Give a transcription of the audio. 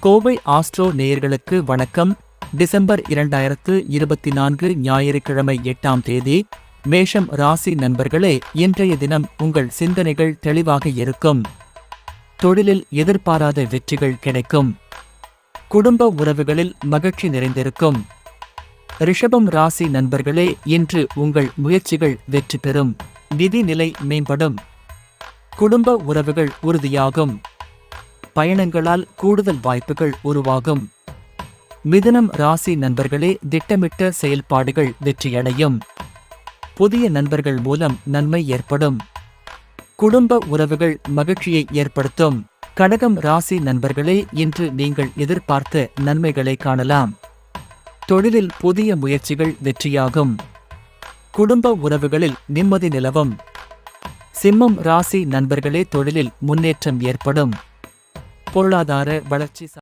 Kovai astro நேயர்களுக்கு வணக்கம். December இரண்டாயிரத்து இருபத்தி நான்கு ஞாயிற்றுக்கிழமை எட்டாம் தேதி மேஷம் ராசி நண்பர்களே இன்றைய தினம் உங்கள் சிந்தனைகள் தெளிவாக இருக்கும். தொழிலில் எதிர்பாராத வெற்றிகள் கிடைக்கும். குடும்ப உறவுகளில் மகிழ்ச்சி நிறைந்திருக்கும். ரிஷபம் ராசி நண்பர்களே இன்று உங்கள் முயற்சிகள் வெற்றி பெறும். நிதி நிலை மேம்படும். குடும்ப உறவுகள் உறுதியாகும். பயணங்களால் கூடுதல் வாய்ப்புகள் உருவாகும். மிதுனம் ராசி நண்பர்களே திட்டமிட்ட செயல்பாடுகள் வெற்றியடையும். புதிய நண்பர்கள் மூலம் நன்மை ஏற்படும். குடும்ப உறவுகள் மகிழ்ச்சியை ஏற்படுத்தும். கடகம் ராசி நண்பர்களே இன்று நீங்கள் எதிர்பார்த்த நன்மைகளை காணலாம். தொழிலில் புதிய முயற்சிகள் வெற்றியாகும். குடும்ப உறவுகளில் நிம்மதி நிலவும். சிம்மம் ராசி நண்பர்களே தொழிலில் முன்னேற்றம் ஏற்படும். பொருளாதார வளர்ச்சி சா-